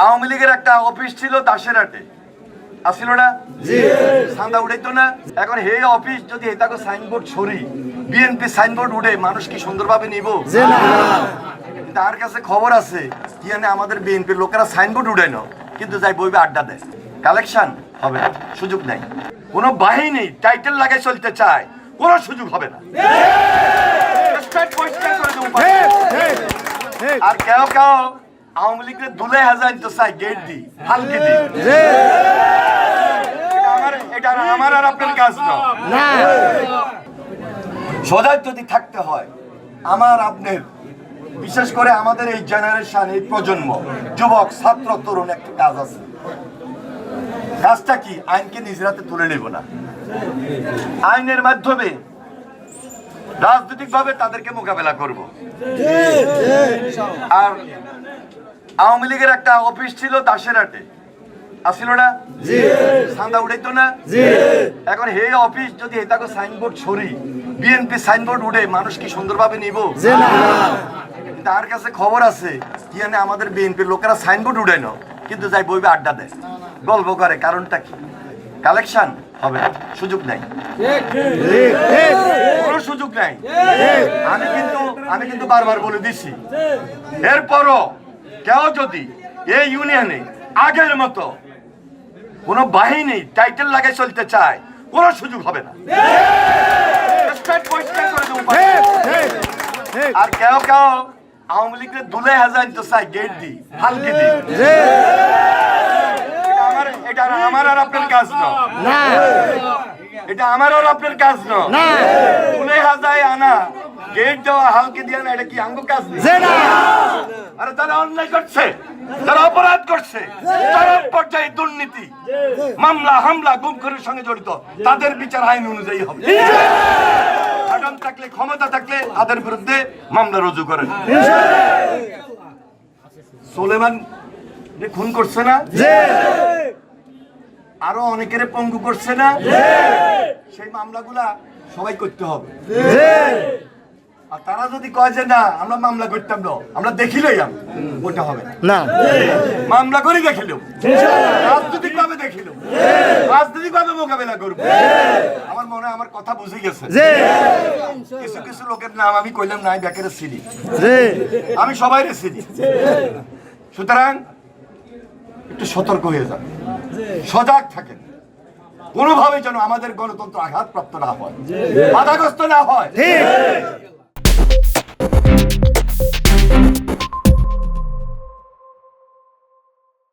আওয়ামী লীগের একটা অফিস ছিল দাসেরহাটে। আসছিল না? সান্দা উঠাইতো না? এখন হে অফিস যদি এটাকে সাইনবোর্ড ছড়ি বিএনপি সাইনবোর্ড উঠে মানুষ কি সুন্দরভাবে নিব? তার কাছে খবর আছে কি জানে আমাদের বিএনপির লোকেরা সাইনবোর্ড উঠে না কিন্তু যাই বইবে আড্ডা দেয়। কালেকশন হবে না, সুযোগ নাই। কোনো বাহিনী টাইটেল লাগাই চলতে চায় কোনো সুযোগ হবে না। আর কেউ কেউ আওয়ামী লীগের দুলে হাজার তো চাই গেট দি হালকি দি এটা আমার আর আপনার কাজ না। সজাগ যদি থাকতে হয় আমার আপনার বিশেষ করে আমাদের এই জেনারেশন এই প্রজন্ম যুবক ছাত্র তরুণ একটা কাজ আছে। কাজটা কি? আইনকে নিজ হাতে তুলে নেব না। আইনের মাধ্যমে রাজনৈতিকভাবে তাদেরকে মোকাবেলা করব। আর আওয়ামী লীগের একটা অফিস ছিল দাসেরহাটে। আসছিল না? সান্দা উঠাইতো না? এখন হে অফিস যদি এটাকে সাইনবোর্ড ছড়ি বিএনপি সাইনবোর্ড উঠে মানুষ কি সুন্দরভাবে নিব? তার কাছে খবর আছে কি জানে আমাদের বিএনপির লোকেরা সাইনবোর্ড উঠে না কিন্তু যাই বইবে আড্ডা দেয়। গল্প করে কারণটা কি? কালেকশন হবে সুযোগ নাই। কোনো সুযোগ নাই। আমি কিন্তু আমি কিন্তু বারবার বলে দিছি। এরপরও কেউ যদি এই ইউনিয়নে আগের মতো কোন বাহিনী টাইটেল লাগাই চলতে চায় কোনো সুযোগ হবে না। আর কেউ কেউ আওয়ামী লীগের দুলে হাজার তো চাই গেট দি। হালকি দি এটা আমার এটা আর আমার আর আপনার কাজ না এটা আমার আর আপনার কাজ না গেট দেওয়া হালকে দিয়ে না এটা কি আঙ্গ কাজ আরে তারা অন্যায় করছে তারা অপরাধ করছে চরম পর্যায়ে দুর্নীতি মামলা হামলা গুমখুরের সঙ্গে জড়িত তাদের বিচার আইন অনুযায়ী হবে। শাসন থাকলে ক্ষমতা থাকলে তাদের বিরুদ্ধে মামলা রুজু করেন। সোলেমান খুন করছে না আরও অনেকের পঙ্গু করছে না সেই মামলাগুলা সবাই করতে হবে। আর তারা যদি কয় যে না আমরা মামলা করতাম না আমরা দেখিলেই ওটা হবে না। মামলা করে দেখিল রাজনৈতিক ভাবে দেখিল রাজনৈতিক ভাবে মোকাবেলা করব। আমার মনে আমার কথা বুঝে গেছে। কিছু কিছু লোকের নাম আমি কইলাম নাই ব্যাকের সিডি আমি সবাই চিনি। সুতরাং একটু সতর্ক হয়ে যান। সজাগ থাকেন। কোনোভাবে যেন আমাদের গণতন্ত্র আঘাতপ্রাপ্ত না হয়। বাধাগ্রস্ত না হয়। ঠিক